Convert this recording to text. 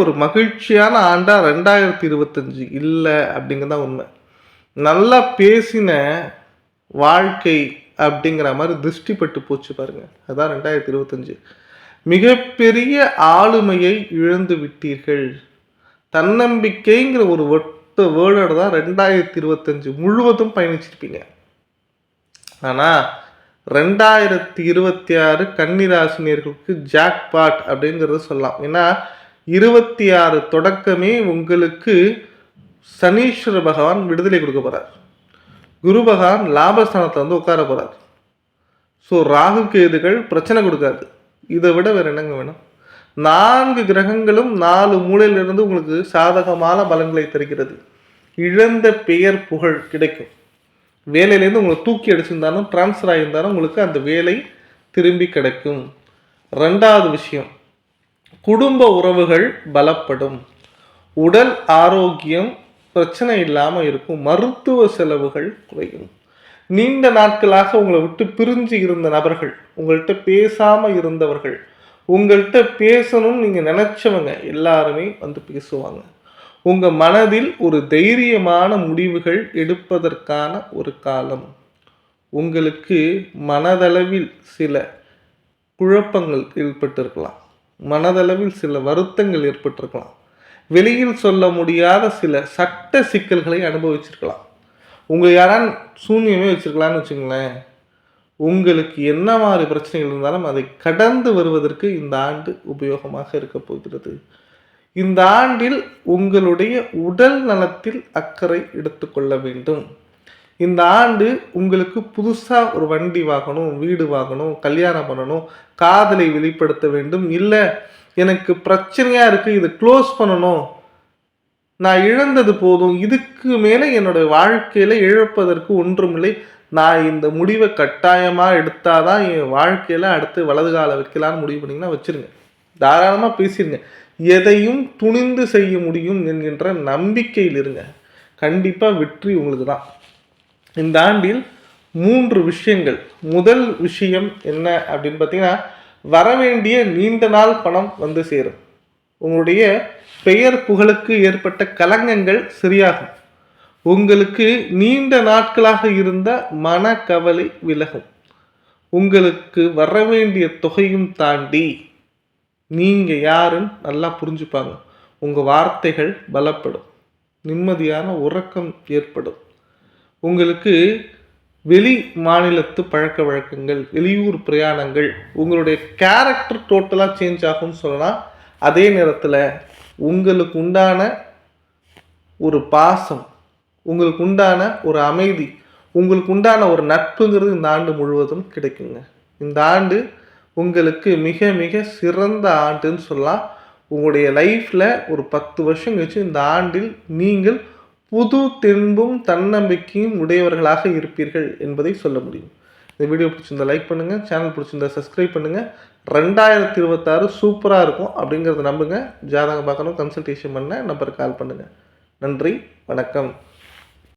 ஒரு மகிழ்ச்சியான ஆண்டாக ரெண்டாயிரத்தி இருபத்தஞ்சி இல்லை அப்படிங்கிறது தான் உண்மை. நல்லா பேசின வாழ்க்கை அப்படிங்கிற மாதிரி திருஷ்டிப்பட்டு போச்சு பாருங்க. அதான் ரெண்டாயிரத்தி இருபத்தஞ்சு. மிகப்பெரிய ஆளுமையை இழந்து விட்டீர்கள். தன்னம்பிக்கைங்கிற ஒரு ஒட்ட வேர்டோட தான் ரெண்டாயிரத்தி இருபத்தஞ்சு முழுவதும் பயணிச்சிருப்பீங்க. ஆனால் ரெண்டாயிரத்தி இருபத்தி ஆறு கன்னிராசினியர்களுக்கு ஜாக்பாட் அப்படிங்கிறத சொல்லலாம். ஏன்னா இருபத்தி ஆறு தொடக்கமே உங்களுக்கு சனீஸ்வர பகவான் விடுதலை கொடுக்க போகிறார் குரு பகவான் லாபஸ்தானத்தில் வந்து உட்கார போகிறார் ஸோ ராகு கேதுகள் பிரச்சனை கொடுக்காது. இதை விட வேறு என்னங்க வேணும்? நான்கு கிரகங்களும் நாலு மூலையிலிருந்து உங்களுக்கு சாதகமான பலன்களை தருகிறது. இழந்த பெயர் புகழ் கிடைக்கும். வேலையிலேருந்து உங்களை தூக்கி அடிச்சிருந்தாலும் ட்ரான்ஸ்ஃபர் ஆகியிருந்தாலும் உங்களுக்கு அந்த வேலை திரும்பி கிடைக்கும். ரெண்டாவது விஷயம் குடும்ப உறவுகள் பலப்படும். உடல் ஆரோக்கியம் பிரச்சனை இல்லாமல் இருக்கும். மருத்துவ செலவுகள் குறையும். நீண்ட நாட்களாக உங்களை விட்டு பிரிஞ்சு இருந்த நபர்கள் உங்கள்கிட்ட பேசாமல் இருந்தவர்கள் உங்கள்கிட்ட பேசணும்னு நீங்கள் நினச்சவங்க எல்லாருமே வந்து பேசுவாங்க. உங்கள் மனதில் ஒரு தைரியமான முடிவுகள் எடுப்பதற்கான ஒரு காலம். உங்களுக்கு மனதளவில் சில குழப்பங்கள் ஏற்பட்டிருக்கலாம். மனதளவில் சில வருத்தங்கள் ஏற்பட்டிருக்கலாம். வெளியில் சொல்ல முடியாத சில சட்ட சிக்கல்களை அனுபவிச்சிருக்கலாம். உங்களை யாரான் சூன்யமே வச்சிருக்கலாம்னு வச்சுங்களேன் உங்களுக்கு என்ன மாதிரி பிரச்சனைகள் இருந்தாலும் அதை கடந்து வருவதற்கு இந்த ஆண்டு உபயோகமாக இருக்க போகிறது. இந்த ஆண்டில் உங்களுடைய உடல் நலத்தில் அக்கறை எடுத்துக்கொள்ள வேண்டும். இந்த ஆண்டு உங்களுக்கு புதுசாக ஒரு வண்டி வாங்கணும் வீடு வாங்கணும் கல்யாணம் பண்ணணும் காதலை வெளிப்படுத்த வேண்டும். இல்லை எனக்கு பிரச்சனையாக இருக்குது இதை க்ளோஸ் பண்ணணும். நான் இழந்தது போதும் இதுக்கு மேலே என்னோடய வாழ்க்கையில் இழப்பதற்கு ஒன்றுமில்லை. நான் இந்த முடிவை கட்டாயமாக எடுத்தால் தான் என் வாழ்க்கையில் அடுத்து வலது கால வைக்கலான்னு முடிவு பண்ணிங்கன்னா வச்சுருங்க. தாராளமாக பேசிடுங்க எதையும் துணிந்து செய்ய முடியும் என்கின்ற நம்பிக்கையில் இருங்க. கண்டிப்பாக வெற்றி உங்களுக்கு தான். இந்த ஆண்டில் மூன்று விஷயங்கள். முதல் விஷயம் என்ன அப்படின்னு பார்த்தீங்கன்னா வரவேண்டிய நீண்ட நாள் பணம் வந்து சேரும். உங்களுடைய பெயர் புகழுக்கு ஏற்பட்ட கலங்கங்கள் சரியாகும். உங்களுக்கு நீண்ட நாட்களாக இருந்த மனக்கவலை விலகும். உங்களுக்கு வர வேண்டிய தொகையும் தாண்டி நீங்கள் யாருன்னு நல்லா புரிஞ்சுப்பாங்க. உங்கள் வார்த்தைகள் பலப்படும். நிம்மதியான உறக்கம் ஏற்படும். உங்களுக்கு வெளி மாநிலத்து பழக்க வழக்கங்கள் வெளியூர் பிரயாணங்கள் உங்களுடைய கேரக்டர் டோட்டலாக சேஞ்ச் ஆகும்னு சொல்லலாம். அதே நேரத்தில் உங்களுக்கு உண்டான ஒரு பாசம் உங்களுக்கு உண்டான ஒரு அமைதி உங்களுக்கு உண்டான ஒரு நட்புங்கிறது இந்த ஆண்டு முழுவதும் கிடைக்குங்க. இந்த ஆண்டு உங்களுக்கு மிக மிக சிறந்த ஆண்டுன்னு சொல்லலாம். உங்களுடைய லைஃப்பில் ஒரு பத்து வருஷம் கழிச்சு இந்த ஆண்டில் நீங்கள் புது தென்பும் தன்னம்பிக்கையும் உடையவர்களாக இருப்பீர்கள் என்பதை சொல்ல முடியும். இந்த வீடியோ பிடிச்சிருந்தா லைக் பண்ணுங்கள் சேனல் பிடிச்சிருந்தா சப்ஸ்கிரைப் பண்ணுங்கள் ரெண்டாயிரத்தி இருபத்தாறு சூப்பராக இருக்கும் அப்படிங்கிறத நம்புங்க. ஜாதகம் பார்க்கணும் கன்சல்டேஷன் பண்ண நம்பருக்கு கால் பண்ணுங்கள் நன்றி வணக்கம்.